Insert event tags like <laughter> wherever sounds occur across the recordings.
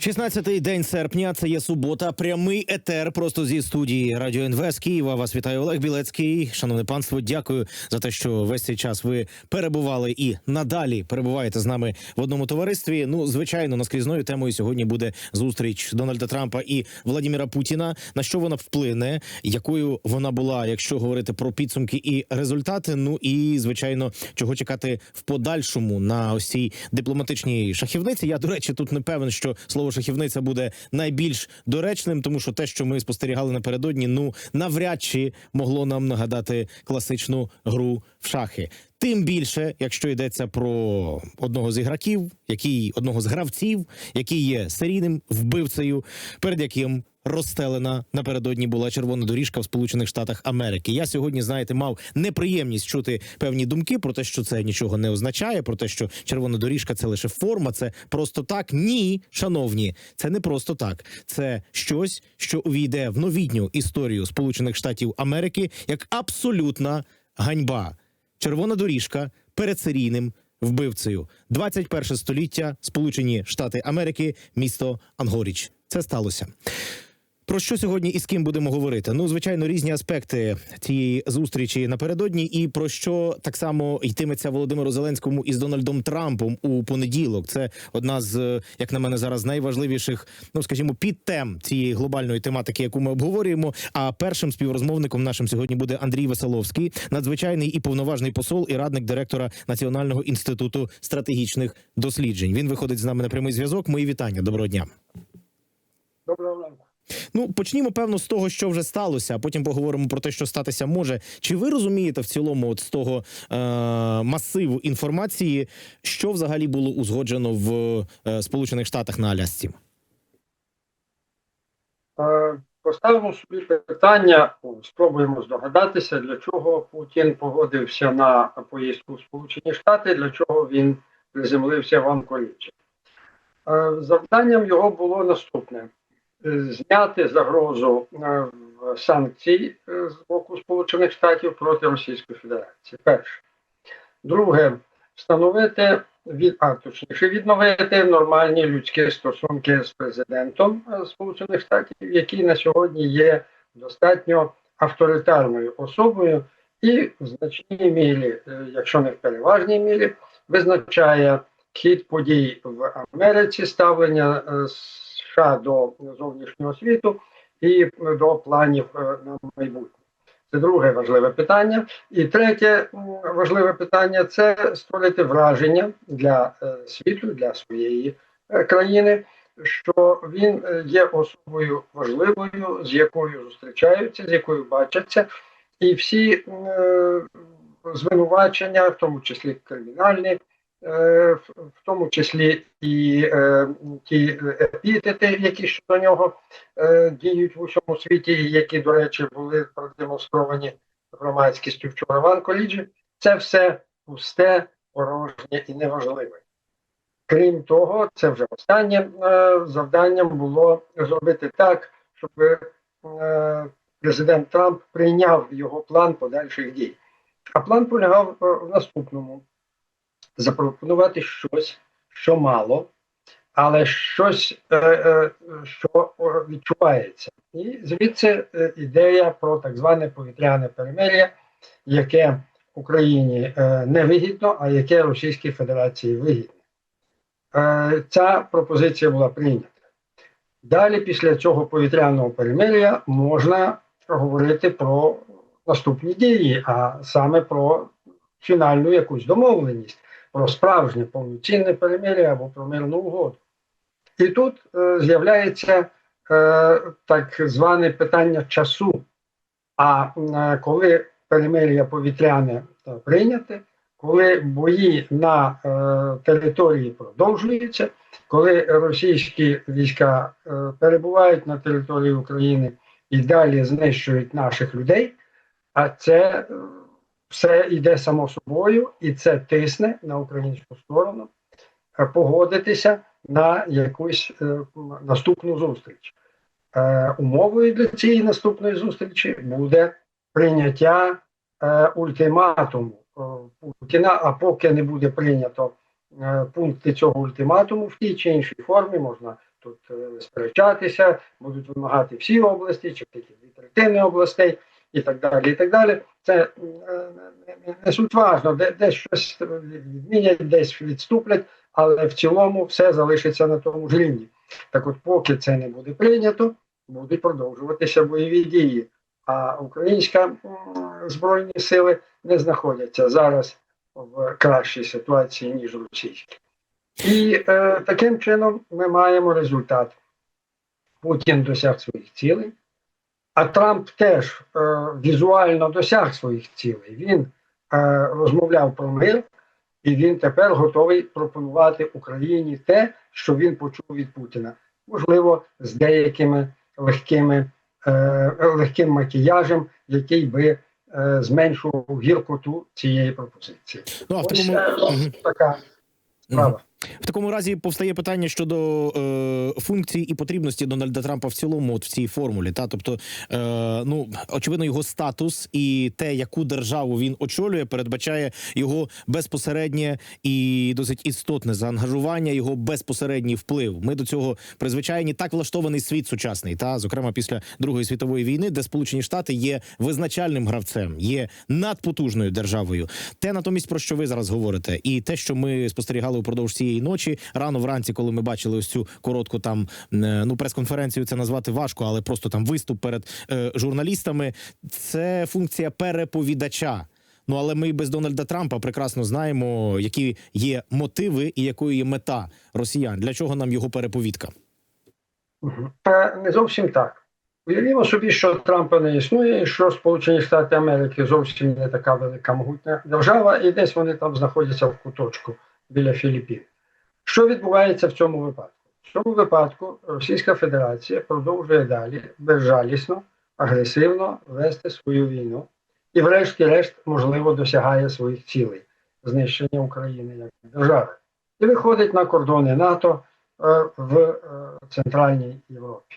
16-й день серпня. Це є субота. Прямий етер просто зі студії Радіо НВ з Києва. Вас вітає Олег Білецький. Шановне панство, дякую за те, що весь цей час ви перебували і надалі перебуваєте з нами в одному товаристві. Ну, звичайно, наскрізною темою сьогодні буде зустріч Дональда Трампа і Владіміра Путіна. На що вона вплине, якою вона була, якщо говорити про підсумки і результати. Ну і звичайно, чого чекати в подальшому на ось цій дипломатичній шахівниці. Я до речі, тут не певен, що слово шахівниця буде найбільш доречним, тому що те, що ми спостерігали напередодні, ну навряд чи могло нам нагадати класичну гру в шахи. Тим більше, якщо йдеться про одного з іграків, який одного з гравців, який є серійним вбивцею, перед яким розстелена напередодні була червона доріжка в Сполучених Штатах Америки. Я сьогодні, знаєте, мав неприємність чути певні думки про те, що це нічого не означає, про те, що червона доріжка це лише форма, це просто так. Ні, шановні, це не просто так. Це щось, що увійде в новітню історію Сполучених Штатів Америки як абсолютна ганьба. Червона доріжка перед серійним вбивцею. 21 століття, Сполучені Штати Америки, місто Ангоріч. Це сталося. Про що сьогодні і з ким будемо говорити? Ну, звичайно, різні аспекти цієї зустрічі напередодні, і про що так само йтиметься Володимиру Зеленському із Дональдом Трампом у понеділок. Це одна з, як на мене, зараз найважливіших, ну скажімо, підтем цієї глобальної тематики, яку ми обговорюємо. А першим співрозмовником нашим сьогодні буде Андрій Веселовський, надзвичайний і повноважний посол і радник директора Національного інституту стратегічних досліджень. Він виходить з нами на прямий зв'язок. Мої вітання. Доброго дня. Доброго ранку. Ну, почнімо певно з того, що вже сталося, а потім поговоримо про те, що статися може. Чи ви розумієте в цілому, от з того е- масиву інформації, що взагалі було узгоджено в е- Сполучених Штатах на Алясці? Е, Поставимо собі питання, спробуємо здогадатися, для чого Путін погодився на поїздку в Сполучені Штати, для чого він приземлився в Анкоріджі. Е, Завданням його було наступне: зняти загрозу е, санкцій е, з боку Сполучених Штатів проти Російської Федерації. Перше. Друге, встановити від, а точніше відновити нормальні людські стосунки з президентом е, Сполучених Штатів, який на сьогодні є достатньо авторитарною особою, і в значній мірі, е, якщо не в переважній мірі, визначає хід подій в Америці, ставлення е, США до зовнішнього світу і до планів е, на майбутнє. Це друге важливе питання. І третє важливе питання це створити враження для е, світу, для своєї е, країни, що він є особою важливою, з якою зустрічаються, з якою бачаться, і всі звинувачення, в тому числі кримінальні, в в тому числі і е, ті епітети, які щодо нього е, діють в усьому світі, і які, до речі, були продемонстровані громадськістю вчора в Анколіджі, це все пусте, порожнє і неважливе. Крім того, це вже останнє е, завданням було зробити так, щоб е, президент Трамп прийняв його план подальших дій. А план полягав е, в наступному: запропонувати щось, що мало, але щось, е, е, що е, відчувається. І звідси ідея про так зване повітряне перемир'я, яке Україні не вигідно, а яке Російській Федерації вигідно. Е, Ця пропозиція була прийнята. Далі, після цього повітряного перемир'я, можна говорити про наступні дії, а саме про фінальну якусь домовленість, про справжнє повноцінне перемир'я або про мирну угоду. І тут е, з'являється е, так зване питання часу. А е, коли перемир'я повітряне е, прийняте, коли бої на е, території продовжуються, коли російські війська е, перебувають на території України і далі знищують наших людей, а це е, все йде само собою, і це тисне на українську сторону е, погодитися на якусь е, наступну зустріч. Е, умовою для цієї наступної зустрічі буде прийняття е, ультиматуму Путіна, а поки не буде прийнято е, пункти цього ультиматуму в тій чи іншій формі, можна тут е, сперечатися, будуть вимагати всі області, чи тільки дві третини областей, і так далі. І так далі. Це е, не- суть важно, де, десь щось відмінять, десь відступлять, але в цілому все залишиться на тому ж рівні. Так от, поки це не буде прийнято, будуть продовжуватися бойові дії. А українська збройні сили не знаходяться зараз в кращій ситуації, ніж російські. І е, таким чином ми маємо результат. Путін досяг своїх цілей, а Трамп теж е, візуально досяг своїх цілей. Він е, розмовляв про мир, і він тепер готовий пропонувати Україні те, що він почув від Путіна. Можливо, з деякими легкими, е, легким макіяжем, який би е, зменшував гіркоту цієї пропозиції. Ну а в Ось такому е, така справа. В такому разі повстає питання щодо е, функції і потрібності Дональда Трампа в цілому, от в цій формулі. Та тобто, е, ну очевидно, його статус і те, яку державу він очолює, передбачає його безпосереднє і досить істотне заангажування, його безпосередній вплив. Ми до цього призвичайні так влаштований світ сучасний, та зокрема після Другої світової війни, де Сполучені Штати є визначальним гравцем, є надпотужною державою. Те натомість про що ви зараз говорите, і те, що ми спостерігали упродовж цієї ночі, рано вранці, коли ми бачили ось цю коротку там е, ну прес-конференцію, це назвати важко, але просто там виступ перед е, журналістами. Це функція переповідача. Ну але ми без Дональда Трампа прекрасно знаємо, які є мотиви і якою є мета росіян. Для чого нам його переповідка? Та не зовсім так. Уявімо собі, що Трампа не існує, і що Сполучені Штати Америки зовсім не така велика могутня держава, і десь вони там знаходяться в куточку біля Філіппін. Що відбувається в цьому випадку? В цьому випадку Російська Федерація продовжує далі безжалісно, агресивно вести свою війну і, врешті-решт, можливо, досягає своїх цілей знищення України як держави. І виходить на кордони НАТО е, в е, Центральній Європі.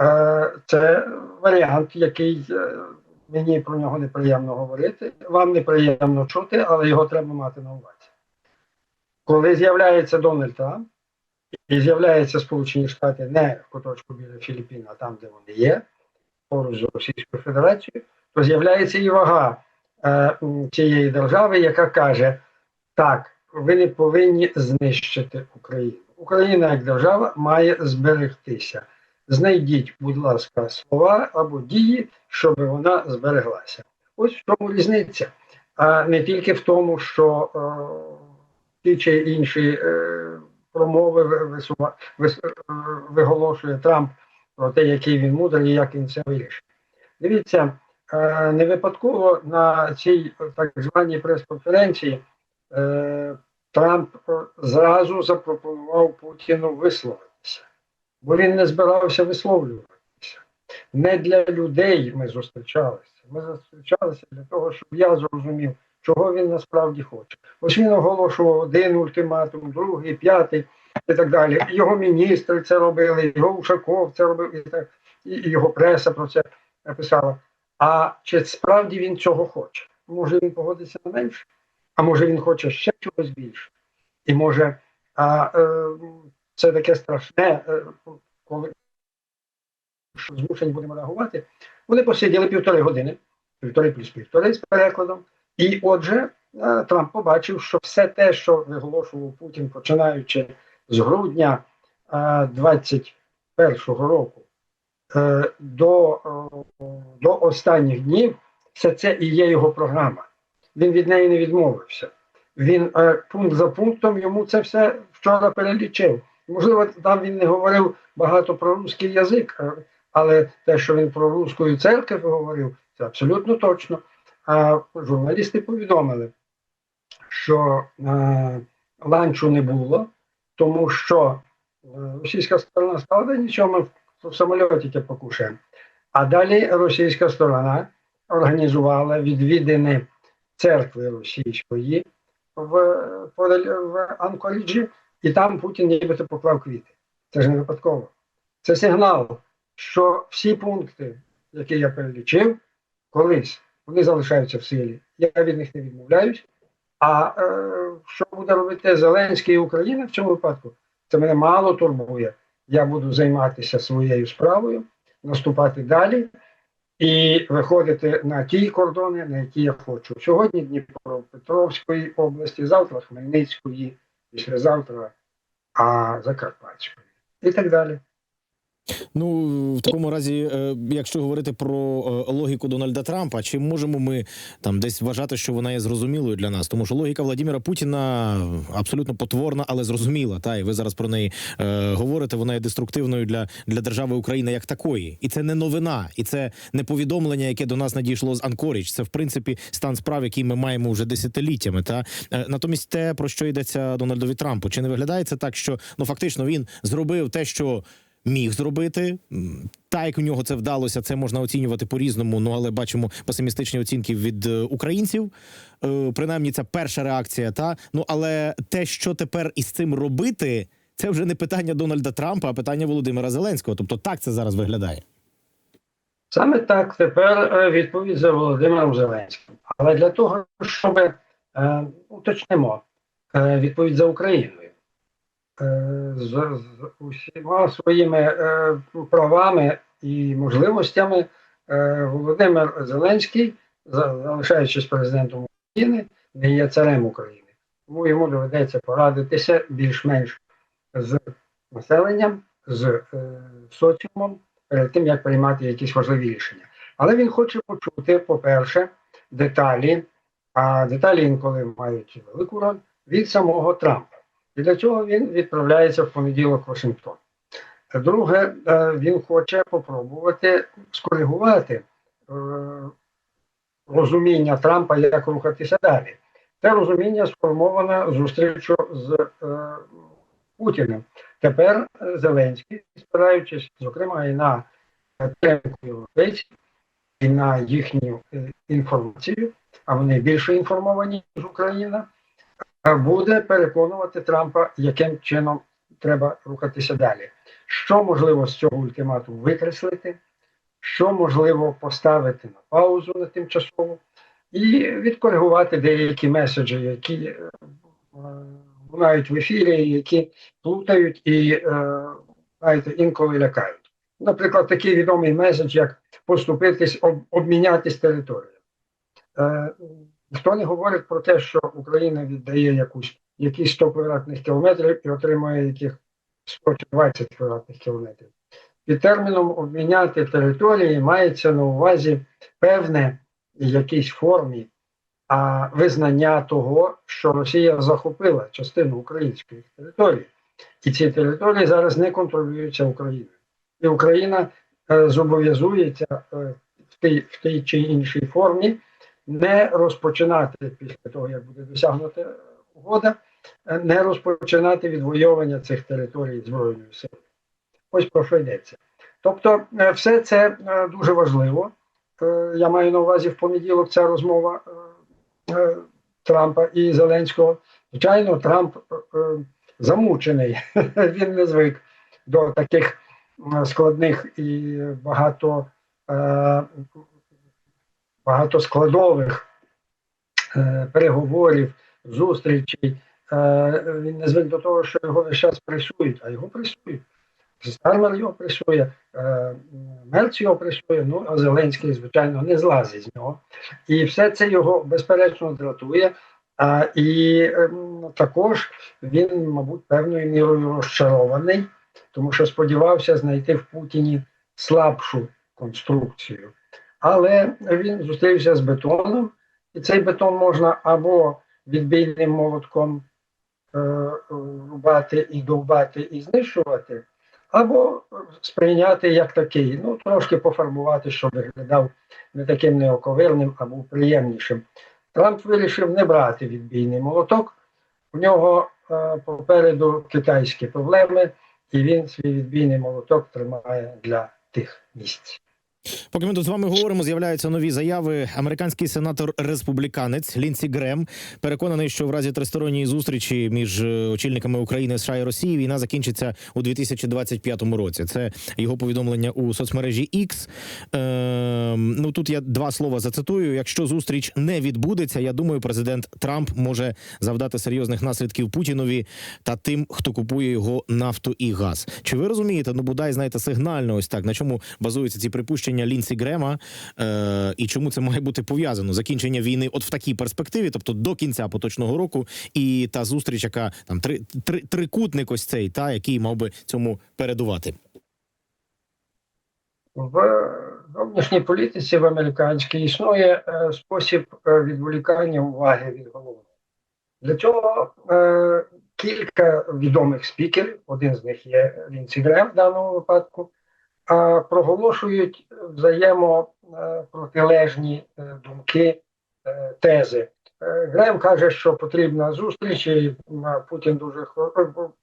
Е, Це варіант, який мені про нього неприємно говорити. Вам неприємно чути, але його треба мати на увазі. Коли з'являється Дональд Трамп і з'являються Сполучені Штати не в куточку біля Філіппін, а там, де вони є, поруч з Російською Федерацією, то з'являється і вага е, цієї держави, яка каже: так, ви не повинні знищити Україну. Україна як держава має зберегтися. Знайдіть, будь ласка, слова або дії, щоб вона збереглася. Ось в чому різниця. А не тільки в тому, що е, ті чи інші е, промови е, виголошує Трамп про те, який він мудрий і як він це вирішить. Дивіться, е, не випадково на цій так званій прес-конференції Трамп зразу запропонував Путіну висловитися, бо він не збирався висловлюватися. Не для людей ми зустрічалися. Ми зустрічалися для того, щоб я зрозумів, чого він насправді хоче. Ось він оголошував один ультиматум, другий, п'ятий і так далі. Його міністри це робили, його Ушаков це робив, і, так, і його преса про це писала. А чи справді він цього хоче? Може він погодиться на менше? А може він хоче ще чогось більше? І може а, е, це таке страшне, е, коли що змушені будемо реагувати. Вони посиділи півтори години, півтори плюс півтори з перекладом. І отже, е, Трамп побачив, що все те, що виголошував Путін, починаючи з грудня е, 21-го року е, до, е, до останніх днів, все це і є його програма. Він від неї не відмовився. Він е, пункт за пунктом йому це все вчора перелічив. Можливо, там він не говорив багато про русський язик, е, але те, що він про русську церкву говорив, це абсолютно точно. А журналісти повідомили, що е, ланчу не було, тому що е, російська сторона сказала, «Да нічого, ми в, тебе покушаємо. А далі російська сторона організувала відвідини церкви російської в, в Анкоріджі, і там Путін нібито поклав квіти. Це ж не випадково. Це сигнал, що всі пункти, які я перелічив, колись вони залишаються в силі. Я від них не відмовляюсь. А е, що буде робити Зеленський і Україна в цьому випадку? Це мене мало турбує. Я буду займатися своєю справою, наступати далі і виходити на ті кордони, на які я хочу. Сьогодні Дніпропетровської області, завтра Хмельницької, післязавтра а Закарпатської і так далі. Ну в такому разі, е, якщо говорити про е, логіку Дональда Трампа, чи можемо ми там десь вважати, що вона є зрозумілою для нас? Тому що логіка Владимира Путіна абсолютно потворна, але зрозуміла. Та і ви зараз про неї е, говорите. Вона є деструктивною для, для держави України як такої, і це не новина, і це не повідомлення, яке до нас надійшло з Анкоріч. Це в принципі стан справ, який ми маємо вже десятиліттями. Та е, натомість те про що йдеться Дональдові Трампу, чи не виглядає це так, що ну фактично він зробив те, що міг зробити. М, Так, як у нього це вдалося, це можна оцінювати по-різному. Ну але бачимо песимістичні оцінки від е, українців. Е, принаймні, це перша реакція. Та ну але те, що тепер із цим робити, це вже не питання Дональда Трампа, а питання Володимира Зеленського. Тобто, так це зараз виглядає. Саме так тепер е, відповідь за Володимиром Зеленським. Але для того, щоб е, уточнимо е, відповідь за Україною з, з усіма своїми е, правами і можливостями е, Володимир Зеленський, залишаючись президентом України, не є царем України. Тому йому доведеться порадитися більш-менш з населенням, з е, соціумом перед тим, як приймати якісь важливі рішення. Але він хоче почути, по-перше, деталі, а деталі інколи мають велику роль від самого Трампа. Для цього він відправляється в понеділок в Вашингтон. Друге, е, він хоче попробувати скоригувати е, розуміння Трампа, як рухатися далі. Це розуміння сформовано зустрічю з е, Путіним. Тепер Зеленський, спираючись, зокрема, і на підтримку європейців, і на їхню інформацію, а вони більше інформовані, ніж Україна, буде переконувати Трампа, яким чином треба рухатися далі. Що можливо з цього ультиматуму викреслити, що можливо поставити на паузу на тимчасово, і відкоригувати деякі меседжі, які е, е, лунають в ефірі, які плутають і е, знаєте, інколи лякають. Наприклад, такий відомий меседж, як поступитись, об, обмінятись територією. Ніхто не говорить про те, що Україна віддає якусь, якісь 100 квадратних кілометрів і отримує яких 100 чи 20 квадратних кілометрів. Під терміном обміняти території мається на увазі певне якійсь формі а, визнання того, що Росія захопила частину української території. І ці території зараз не контролюються Україною. І Україна е, зобов'язується е, в, тій, в тій чи іншій формі не розпочинати після того, як буде досягнута угода, не розпочинати відвоювання цих територій збройною силою. Ось про що йдеться. Тобто, е, все це е, дуже важливо. Е, Я маю на увазі в понеділок ця розмова Трампа і Зеленського. Звичайно, Трамп замучений. <laughs> Він не звик до таких складних і багато, багатоскладових е, переговорів, зустрічей. Е, Він не звик до того, що його весь час пресують, а його пресують. Стармер його пресує, е, Мерц його пресує, ну а Зеленський, звичайно, не злазить з нього. І все це його безперечно дратує. А, і ем, також він, мабуть, певною мірою розчарований, тому що сподівався знайти в Путіні слабшу конструкцію. Але він зустрівся з бетоном, і цей бетон можна або відбійним молотком е, рубати і довбати і знищувати, або сприйняти як такий, ну трошки пофарбувати, щоб виглядав не таким неоковирним, а був приємнішим. Трамп вирішив не брати відбійний молоток. У нього е, попереду китайські проблеми, і він свій відбійний молоток тримає для тих місць. Поки ми тут з вами говоримо, з'являються нові заяви. Американський сенатор республіканець Лінсі Грем переконаний, що в разі тристоронньої зустрічі між е, очільниками України, США і Росії війна закінчиться у 2025 році. Це його повідомлення у соцмережі X. Е, ну тут я два слова зацитую. Якщо зустріч не відбудеться, я думаю, президент Трамп може завдати серйозних наслідків Путінові та тим, хто купує його нафту і газ. Чи ви розумієте? Ну бодай знаєте сигнально, ось так на чому базуються ці припущення Лінсі Грема, е, і чому це має бути пов'язано? Закінчення війни, от в такій перспективі, тобто до кінця поточного року, і та зустріч, яка там три, три трикутник, ось цей, та який мав би цьому передувати. В зовнішній політиці в американській існує е, спосіб е, відволікання уваги від голови. Для цього е, кілька відомих спікерів, один з них є Лінсі Грем в даному випадку, проголошують взаємопротилежні е, думки, е, тези. Е, Грем каже, що потрібна зустріч, і Путін дуже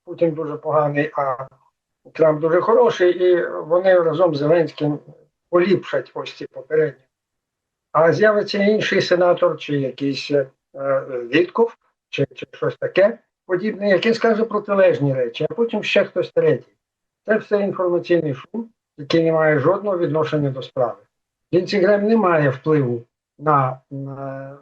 Путін дуже поганий, а Трамп дуже хороший, і вони разом з Зеленським поліпшать ось ці попередні. А з'явиться інший сенатор, чи якийсь е, Вітков, чи, чи щось таке подібне, який скаже протилежні речі, а потім ще хтось третій. Це все інформаційний шум, який не має жодного відношення до справи. Лінсі Грем не має впливу на, на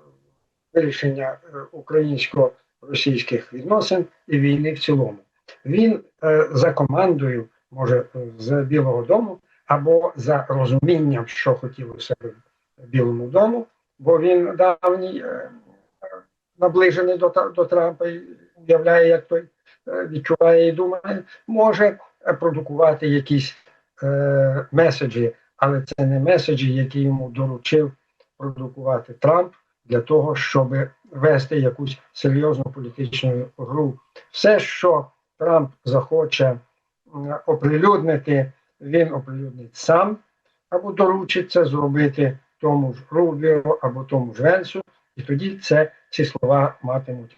вирішення е, українсько-російських відносин і війни в цілому. Він е, за командою, може, з Білого Дому, або за розумінням, що хотілося б Білому дому, бо він давній е, наближений до, до Трампа і уявляє, як той е, відчуває і думає, може е, продукувати якісь е, меседжі, але це не меседжі, які йому доручив продукувати Трамп для того, щоб вести якусь серйозну політичну гру. Все, що Трамп захоче оприлюднити, він оприлюднить сам або доручить це зробити тому ж Рубіо або тому ж Венсу, і тоді це ці слова матимуть.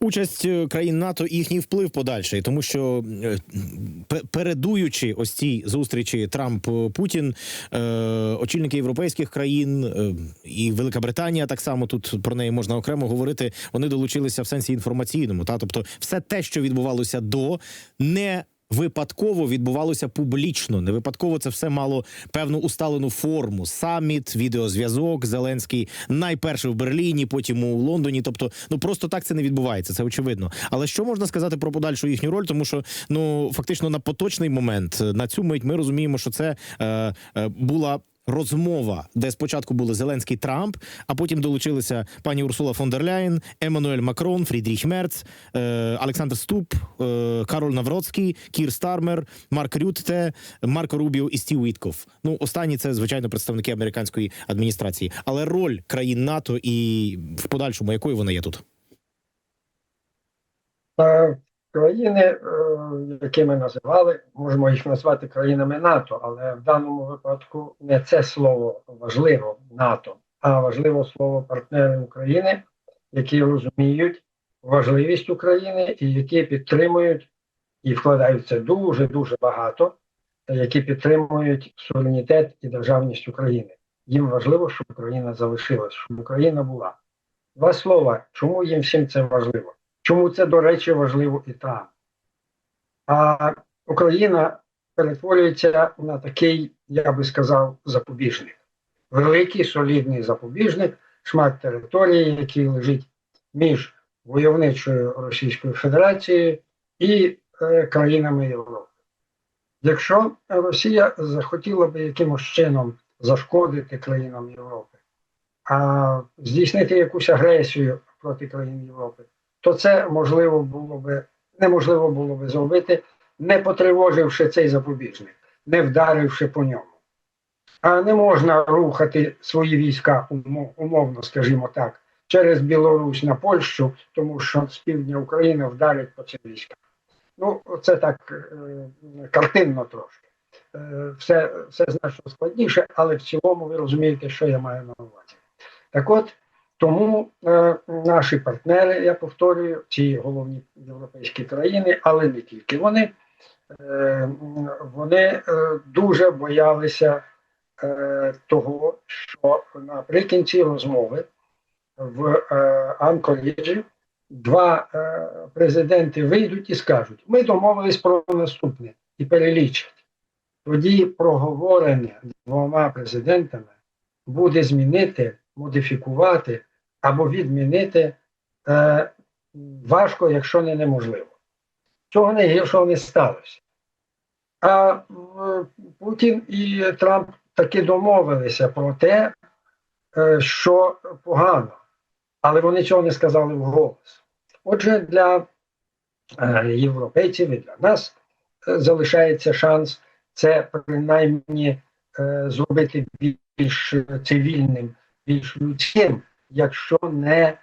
Участь е, країн НАТО і їхній вплив подальший, тому що е, передуючи ось цій зустрічі Трамп Путін, е, очільники європейських країн і Велика Британія так само тут про неї можна окремо говорити. Вони долучилися в сенсі інформаційному. Та тобто, все те, що відбувалося до, не Випадково відбувалося публічно. Не випадково це все мало певну усталену форму. Саміт, відеозв'язок, Зеленський найперше в Берліні, потім у Лондоні. Тобто, ну просто так це не відбувається. Це очевидно. Але що можна сказати про подальшу їхню роль? Тому що ну фактично на поточний момент на цю мить ми розуміємо, що це е, е, була. Розмова, де спочатку були Зеленський Трамп, а потім долучилися пані Урсула фон дер Ляєн, Еммануель Макрон, Фрідріх Мерц, е, Олександр Ступ, е, Кароль Навроцький, Кір Стармер, Марк Рютте, Марко Рубіо і Стів Вітков. Ну, останні це звичайно представники американської адміністрації. Але роль країн НАТО і в подальшому, якою вона є тут? Країни, е, які ми називали, можемо їх назвати країнами НАТО, але в даному випадку не це слово важливо НАТО, а важливо слово партнери України, які розуміють важливість України і які підтримують і вкладаються дуже дуже багато, які підтримують суверенітет і державність України. Їм важливо, щоб Україна залишилась, щоб Україна була. Два слова, чому їм всім це важливо? Чому це, до речі, важливо і там? А Україна перетворюється на такий, я би сказав, запобіжник. Великий солідний запобіжник, шмат території, який лежить між войовничою Російською Федерацією і е, країнами Європи. Якщо Росія захотіла би якимось чином зашкодити країнам Європи, а здійснити якусь агресію проти країн Європи, то це можливо було би неможливо було би зробити, не потривоживши цей запобіжник, не вдаривши по ньому. А не можна рухати свої війська умовно, скажімо так, через Білорусь на Польщу, тому що з півдня України вдарять по цим військам. Ну, це так е, картинно трошки. Е, все, все значно складніше, але в цілому ви розумієте, що я маю на увазі. Так от, тому е, наші партнери, я повторюю, ці головні європейські країни, але не тільки вони, е, вони е, дуже боялися е, того, що наприкінці розмови в е, Анкоріджі два е, президенти вийдуть і скажуть: ми домовились про наступне і перелічать. Тоді проговорене двома президентами буде змінити, модифікувати або відмінити е, важко, якщо не неможливо. Цього найгіршого не сталося. А е, Путін і Трамп таки домовилися про те, е, що погано, але вони цього не сказали вголос. Отже, для е, європейців і для нас залишається шанс це принаймні зробити більш цивільним, більш людським, якщо не е,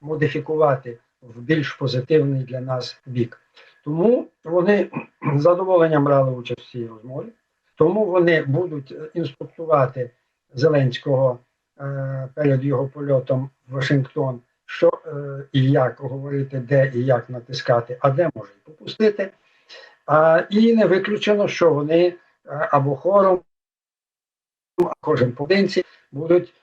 модифікувати в більш позитивний для нас бік. Тому вони з задоволенням брали участь в цій розмові, тому вони будуть е, інструктувати Зеленського е, перед його польотом в Вашингтон, що е, і як говорити, де і як натискати, а де може і попустити. А, і не виключено, що вони е, або хором, а кожен поодинці будуть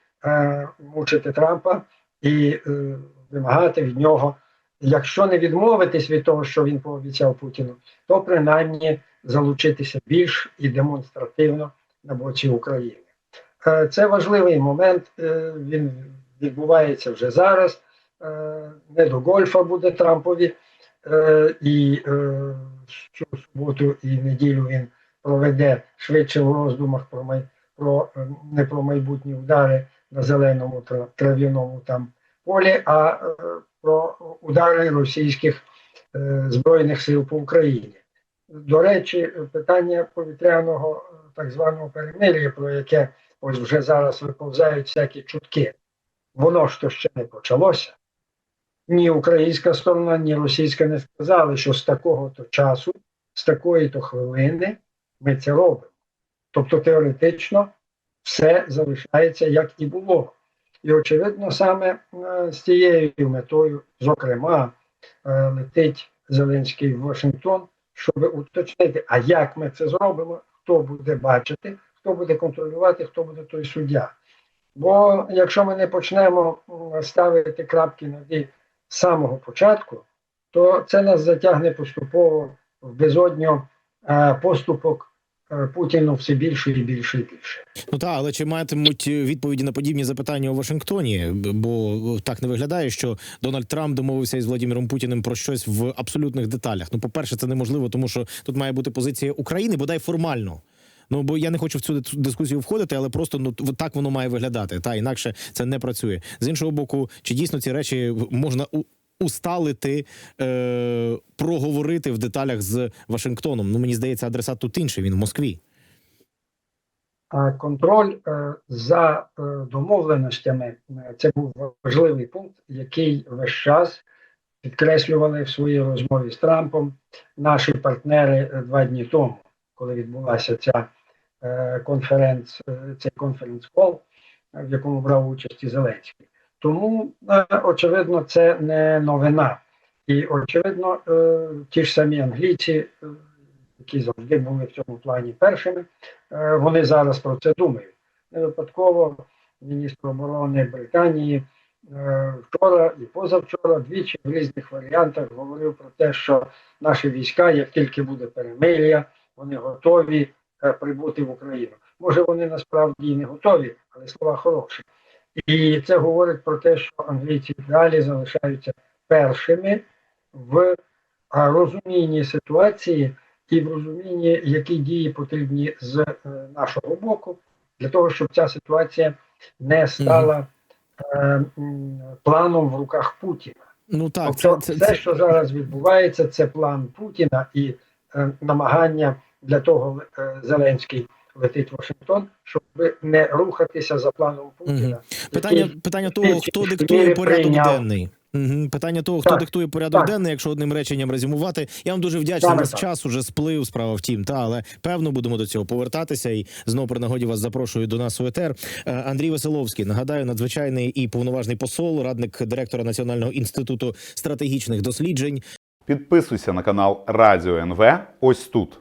мучити Трампа і е, вимагати від нього, якщо не відмовитись від того, що він пообіцяв Путіну, то принаймні залучитися більш і демонстративно на боці України. Е, це важливий момент. е, він відбувається вже зараз. Е, не до гольфа буде Трампові. Е, і е, цю суботу і неділю він проведе швидше в роздумах про май, про е, не про майбутні удари на зеленому трав'яному там полі, а е, про удари російських е, збройних сил по Україні. До речі, питання повітряного е, так званого перемир'я, про яке ось вже зараз виповзають всякі чутки, воно ж то ще не почалося ні українська сторона, ні російська не сказали, що з такого-то часу, з такої-то хвилини ми це робимо. Тобто теоретично все залишається як і було. І очевидно, саме е, з цією метою, зокрема, е, летить Зеленський в Вашингтон, щоб уточнити, а як ми це зробимо, хто буде бачити, хто буде контролювати, хто буде той суддя. Бо якщо ми не почнемо ставити крапки над «і» з самого початку, то це нас затягне поступово в безодню е, поступок Путіну все більше і більше і більше. Ну так, але чи матимуть відповіді на подібні запитання у Вашингтоні? Бо так не виглядає, що Дональд Трамп домовився із Владимиром Путіним про щось в абсолютних деталях. Ну, по-перше, це неможливо, тому що тут має бути позиція України, бодай формально. Ну бо я не хочу в цю дискусію входити, але просто ну так воно має виглядати. Та інакше це не працює. З іншого боку, чи дійсно ці речі можна. Усталити, е, проговорити в деталях з Вашингтоном. Ну мені здається, адресат тут інший. Він в Москві. Контроль е, за е, домовленостями е, це був важливий пункт, який весь час підкреслювали в своїй розмові з Трампом наші партнери два дні тому, коли відбулася ця конференц, цей конференц-кол, в якому брав участь і Зеленський. Тому, е, очевидно, це не новина. І, очевидно, е, ті ж самі англійці, е, які завжди були в цьому плані першими, вони зараз про це думають. Не випадково міністр оборони Британії вчора і позавчора двічі в різних варіантах говорив про те, що наші війська, як тільки буде перемир'я, вони готові прибути в Україну. Може, вони насправді і не готові, але слова хороші. І це говорить про те, що англійці далі залишаються першими в розумінні ситуації і в розумінні, які дії потрібні з е, нашого боку, для того, щоб ця ситуація не стала е, планом в руках Путіна. Ну так, тобто, це, це, все, це, що зараз відбувається, це план Путіна і е, намагання для того е, Зеленський летить в Вашингтон, щоб не рухатися за планом Путіна. Питання який питання того, хто диктує порядок прийняв. денний. Угу. Питання того, хто Так, диктує порядок так. денний, якщо одним реченням резюмувати. Я вам дуже вдячний. У нас так. час уже сплив справа втім. Та але певно будемо до цього повертатися. І знову при нагоді вас запрошую до нас у етер. Е, Андрій Василовський нагадаю, надзвичайний і повноважний посол, радник директора Національного інституту стратегічних досліджень. Підписуйся на канал Радіо НВ ось тут.